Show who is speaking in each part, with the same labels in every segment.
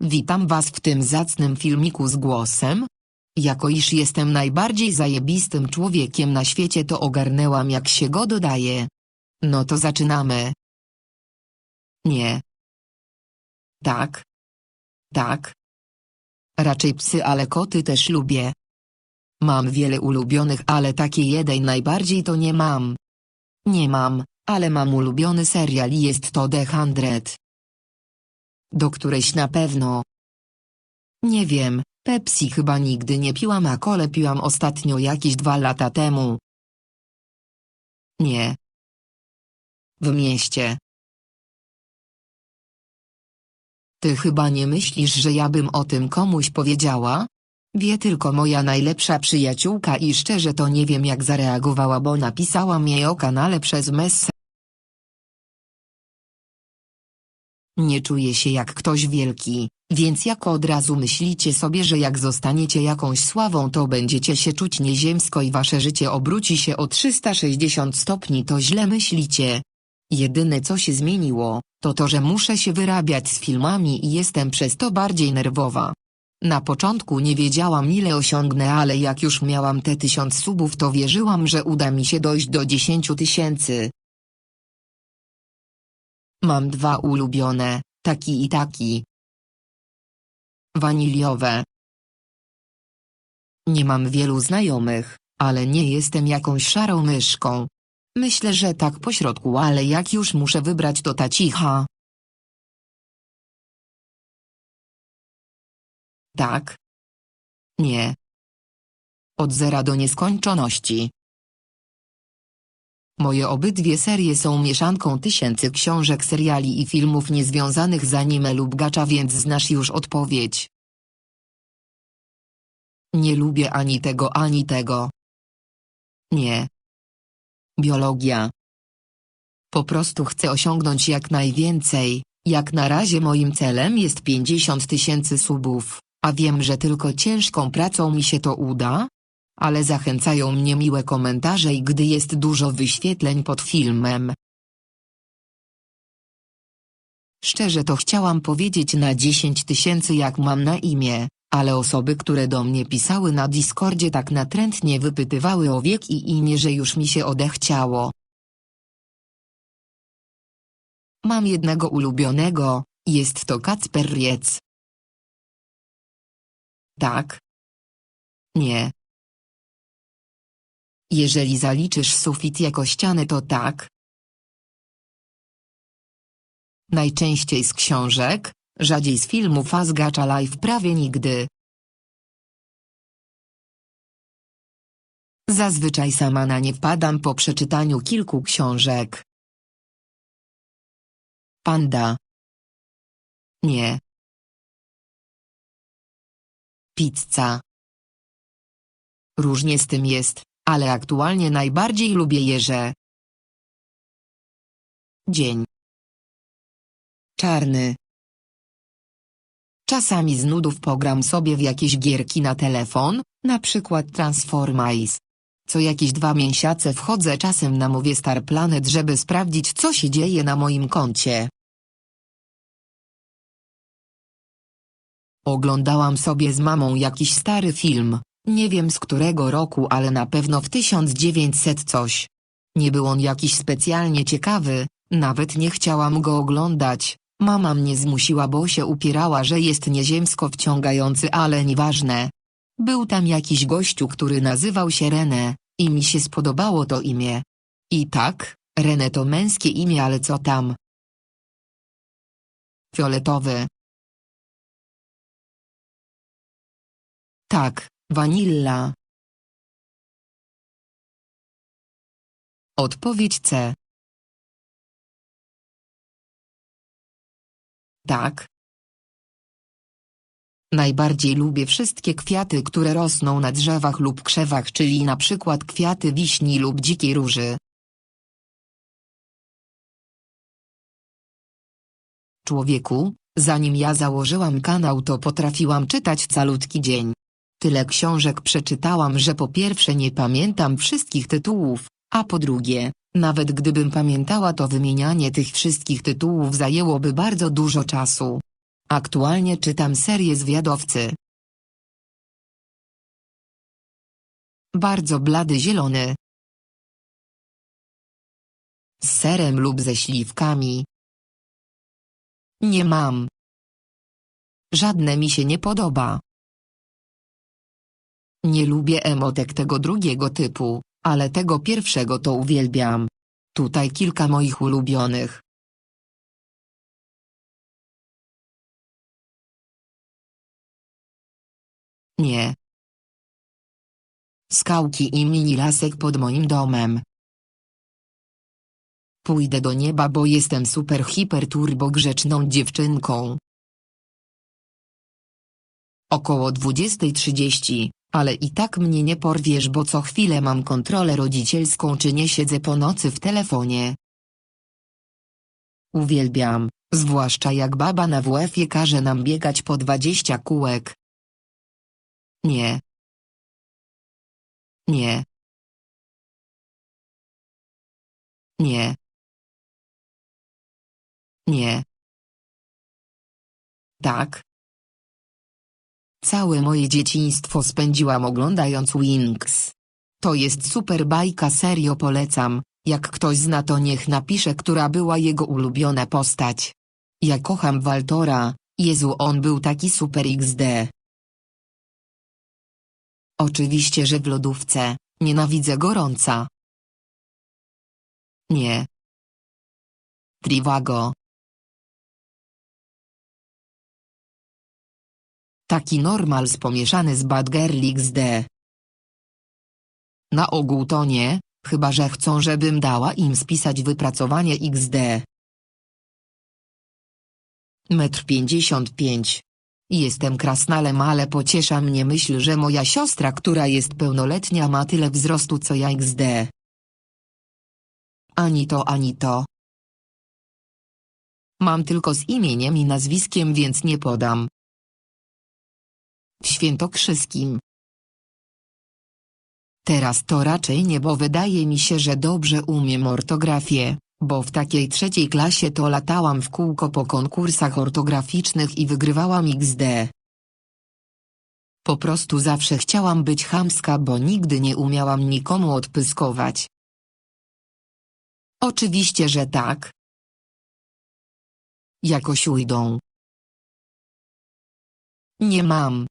Speaker 1: Witam was w tym zacnym filmiku z głosem. Jako iż jestem najbardziej zajebistym człowiekiem na świecie to ogarnęłam jak się go dodaje. No to zaczynamy. Nie. Tak. Tak. Raczej psy, ale koty też lubię. Mam wiele ulubionych, ale takiej jednej najbardziej to nie mam. Nie mam, ale mam ulubiony serial i jest to The Hundred. Do którejś na pewno. Nie wiem, Pepsi chyba nigdy nie piłam, a kole piłam ostatnio jakieś dwa lata temu. Nie. W mieście. Ty chyba nie myślisz, że ja bym o tym komuś powiedziała? Wie tylko moja najlepsza przyjaciółka i szczerze to nie wiem jak zareagowała, bo napisałam jej o kanale przez message. Nie czuję się jak ktoś wielki, więc jak od razu myślicie sobie, że jak zostaniecie jakąś sławą to będziecie się czuć nieziemsko i wasze życie obróci się o 360 stopni to źle myślicie. Jedyne co się zmieniło, to to, że muszę się wyrabiać z filmami i jestem przez to bardziej nerwowa. Na początku nie wiedziałam ile osiągnę, ale jak już miałam te tysiąc subów to wierzyłam, że uda mi się dojść do 10 tysięcy. Mam dwa ulubione, taki i taki. Waniliowe. Nie mam wielu znajomych, ale nie jestem jakąś szarą myszką. Myślę, że tak pośrodku, ale jak już muszę wybrać to ta cicha. Tak. Nie. Od zera do nieskończoności. Moje obydwie serie są mieszanką tysięcy książek, seriali i filmów niezwiązanych z anime lub gacza, więc znasz już odpowiedź. Nie lubię ani tego, ani tego. Nie. Biologia. Po prostu chcę osiągnąć jak najwięcej, jak na razie moim celem jest 50 tysięcy subów, a wiem, że tylko ciężką pracą mi się to uda, ale zachęcają mnie miłe komentarze i gdy jest dużo wyświetleń pod filmem. Szczerze to chciałam powiedzieć na 10 tysięcy jak mam na imię, ale osoby które do mnie pisały na Discordzie tak natrętnie wypytywały o wiek i imię, że już mi się odechciało. Mam jednego ulubionego, jest to Kacper Riec. Tak. Nie. Jeżeli zaliczysz sufit jako ścianę to tak. Najczęściej z książek, rzadziej z filmów a z Gacha Live prawie nigdy. Zazwyczaj sama na nie wpadam po przeczytaniu kilku książek. Panda. Nie. Pizza. Różnie z tym jest, ale aktualnie najbardziej lubię jeże. Dzień. Czarny. Czasami z nudów pogram sobie w jakieś gierki na telefon, na przykład Transformice. Co jakieś dwa miesiące wchodzę czasem na Mowie Star Planet, żeby sprawdzić co się dzieje na moim koncie. Oglądałam sobie z mamą jakiś stary film, nie wiem z którego roku, ale na pewno w 1900 coś. Nie był on jakiś specjalnie ciekawy, nawet nie chciałam go oglądać. Mama mnie zmusiła, bo się upierała, że jest nieziemsko wciągający, ale nieważne. Był tam jakiś gościu, który nazywał się René, i mi się spodobało to imię. I tak, René to męskie imię, ale co tam? Fioletowy. Tak, Vanilla. Odpowiedź C. Tak. Najbardziej lubię wszystkie kwiaty, które rosną na drzewach lub krzewach, czyli na przykład kwiaty wiśni lub dzikiej róży. Człowieku, zanim ja założyłam kanał to potrafiłam czytać calutki dzień. Tyle książek przeczytałam, że po pierwsze nie pamiętam wszystkich tytułów, a po drugie, nawet gdybym pamiętała to wymienianie tych wszystkich tytułów zajęłoby bardzo dużo czasu. Aktualnie czytam serię Zwiadowcy. Bardzo blady zielony. Z serem lub ze śliwkami. Nie mam. Żadne mi się nie podoba. Nie lubię emotek tego drugiego typu, ale tego pierwszego to uwielbiam. Tutaj kilka moich ulubionych. Nie. Skałki i mini lasek pod moim domem. Pójdę do nieba bo jestem super hiper turbo grzeczną dziewczynką. Około 20.30, ale i tak mnie nie porwiesz bo co chwilę mam kontrolę rodzicielską czy nie siedzę po nocy w telefonie. Uwielbiam, zwłaszcza jak baba na WF-ie każe nam biegać po 20 kółek. Nie. Nie. Nie. Nie. Tak. Całe moje dzieciństwo spędziłam oglądając Winx. To jest super bajka serio polecam, jak ktoś zna to niech napisze która była jego ulubiona postać. Ja kocham Waltora, Jezu on był taki super XD. Oczywiście że w lodówce, nienawidzę gorąca. Nie. Trivago. Taki normals pomieszany z Bad Girl XD. Na ogół to nie, chyba że chcą żebym dała im spisać wypracowanie XD. Metr pięćdziesiąt pięć. Jestem krasnalem ale pociesza mnie myśl że moja siostra która jest pełnoletnia ma tyle wzrostu co ja XD. Ani to ani to. Mam tylko z imieniem i nazwiskiem więc nie podam. W Świętokrzyskim. Teraz to raczej nie bo wydaje mi się że dobrze umiem ortografię, bo w takiej trzeciej klasie to latałam w kółko po konkursach ortograficznych i wygrywałam XD. Po prostu zawsze chciałam być chamska bo nigdy nie umiałam nikomu odpyskować. Oczywiście że tak. Jakoś ujdą. Nie mam.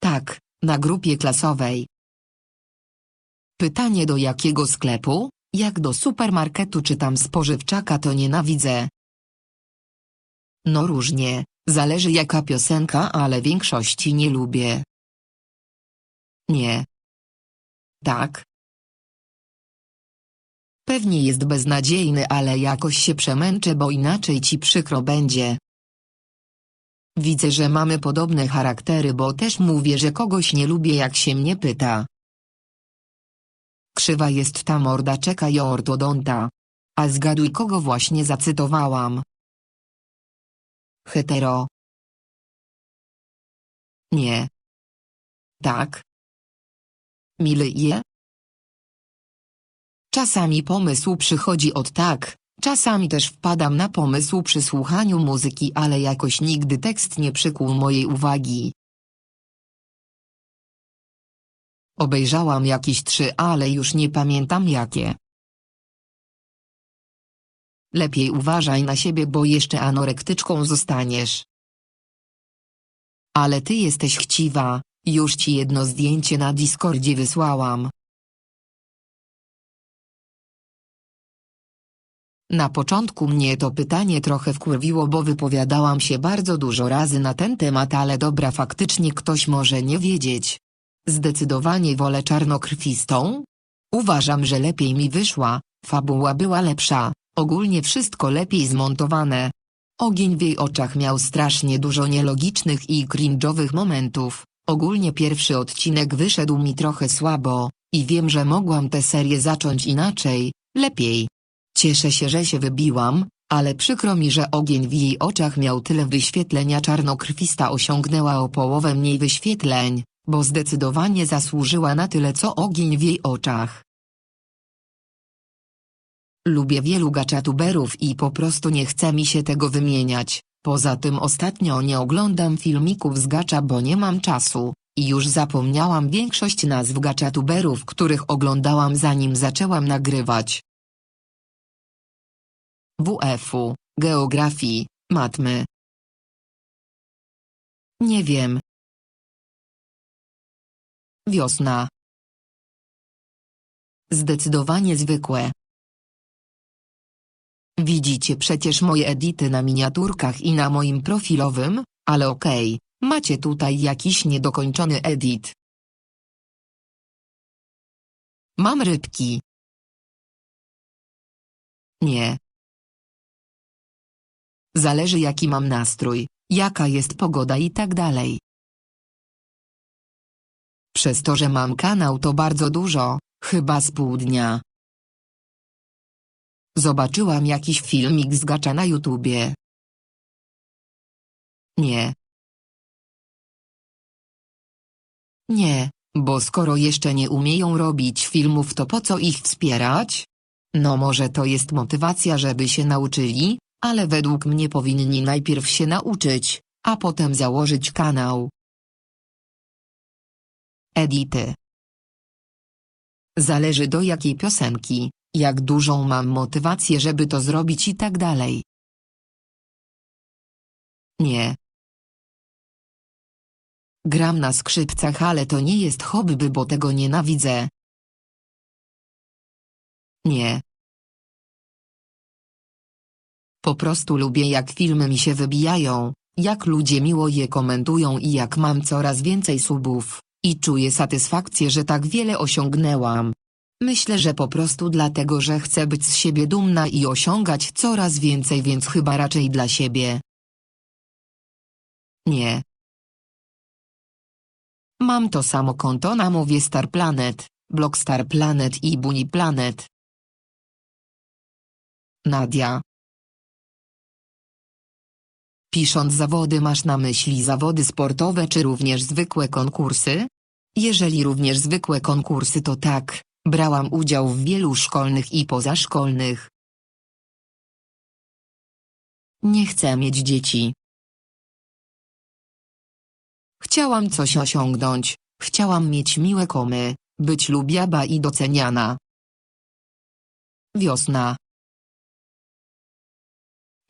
Speaker 1: Tak, na grupie klasowej. Pytanie do jakiego sklepu? Jak do supermarketu czy tam spożywczaka to nienawidzę. No różnie, zależy jaka piosenka ale większości nie lubię. Nie. Tak. Pewnie jest beznadziejny ale jakoś się przemęczę bo inaczej ci przykro będzie. Widzę że mamy podobne charaktery bo też mówię że kogoś nie lubię jak się mnie pyta. Krzywa jest ta morda czekaj ortodonta. A zgaduj kogo właśnie zacytowałam. Hetero. Nie. Tak. Mily je? Czasami pomysł przychodzi od tak, czasami też wpadam na pomysł przy słuchaniu muzyki ale jakoś nigdy tekst nie przykuł mojej uwagi. Obejrzałam jakieś trzy ale już nie pamiętam jakie. Lepiej uważaj na siebie bo jeszcze anorektyczką zostaniesz. Ale ty jesteś chciwa, już ci jedno zdjęcie na Discordzie wysłałam. Na początku mnie to pytanie trochę wkurwiło bo wypowiadałam się bardzo dużo razy na ten temat ale dobra faktycznie ktoś może nie wiedzieć. Zdecydowanie wolę czarnokrwistą. Uważam że lepiej mi wyszła, fabuła była lepsza, ogólnie wszystko lepiej zmontowane. Ogień w jej oczach miał strasznie dużo nielogicznych i cringe'owych momentów, ogólnie pierwszy odcinek wyszedł mi trochę słabo, i wiem że mogłam tę serię zacząć inaczej, lepiej. Cieszę się że się wybiłam, Ale przykro mi, że ogień w jej oczach miał tyle wyświetlenia czarnokrwista osiągnęła o połowę mniej wyświetleń, bo zdecydowanie zasłużyła na tyle co ogień w jej oczach. Lubię wielu gaczatuberów i po prostu nie chce mi się tego wymieniać, poza tym ostatnio nie oglądam filmików z gacza bo nie mam czasu, i już zapomniałam większość nazw gaczatuberów których oglądałam zanim zaczęłam nagrywać. WF-u, geografii, matmy. Nie wiem. Wiosna. Zdecydowanie zwykłe. Widzicie przecież moje edity na miniaturkach i na moim profilowym, ale okej, macie tutaj jakiś niedokończony edit. Mam rybki. Nie. Zależy jaki mam nastrój, jaka jest pogoda i tak dalej. Przez to, że mam kanał to bardzo dużo, chyba z pół dnia. Zobaczyłam jakiś filmik z gacza na YouTubie. Nie. Nie, bo skoro jeszcze nie umieją robić filmów to po co ich wspierać? No może to jest motywacja żeby się nauczyli, ale według mnie powinni najpierw się nauczyć, a potem założyć kanał. Edity Zależy do jakiej piosenki, jak dużą mam motywację żeby to zrobić i tak dalej. Nie. Gram na skrzypcach ale to nie jest hobby bo tego nienawidzę. Nie. Po prostu lubię jak filmy mi się wybijają, jak ludzie miło je komentują i jak mam coraz więcej subów, i czuję satysfakcję że tak wiele osiągnęłam. Myślę że po prostu dlatego że chcę być z siebie dumna i osiągać coraz więcej więc chyba raczej dla siebie. Nie. Mam to samo konto na mowie Star Planet, blog Star Planet i Bunny Planet. Nadia. Pisząc zawody masz na myśli zawody sportowe czy również zwykłe konkursy? Jeżeli również zwykłe konkursy to tak, brałam udział w wielu szkolnych i pozaszkolnych. Nie chcę mieć dzieci. Chciałam coś osiągnąć, chciałam mieć miłe komy, być lubiaba i doceniana. Wiosna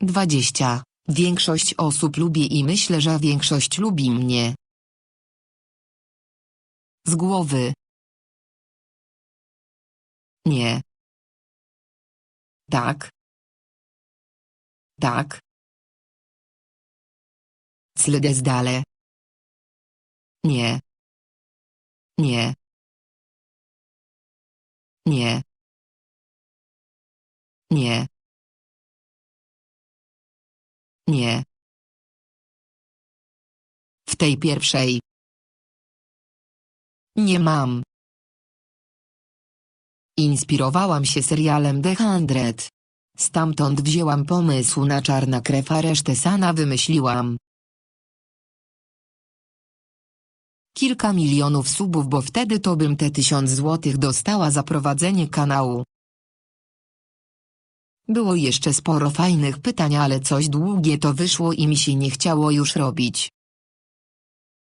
Speaker 1: 20. Większość osób lubi i myślę, że większość lubi mnie. Z głowy. Nie. Tak. Tak. Cledezdale. Nie. Nie. Nie. Nie. Nie. W tej pierwszej. Nie mam. Inspirowałam się serialem The Hundred. Stamtąd wzięłam pomysł na czarna krew a resztę sama wymyśliłam. Kilka milionów subów bo wtedy to bym te tysiąc złotych dostała za prowadzenie kanału. Było jeszcze sporo fajnych pytań ale coś długie to wyszło i mi się nie chciało już robić.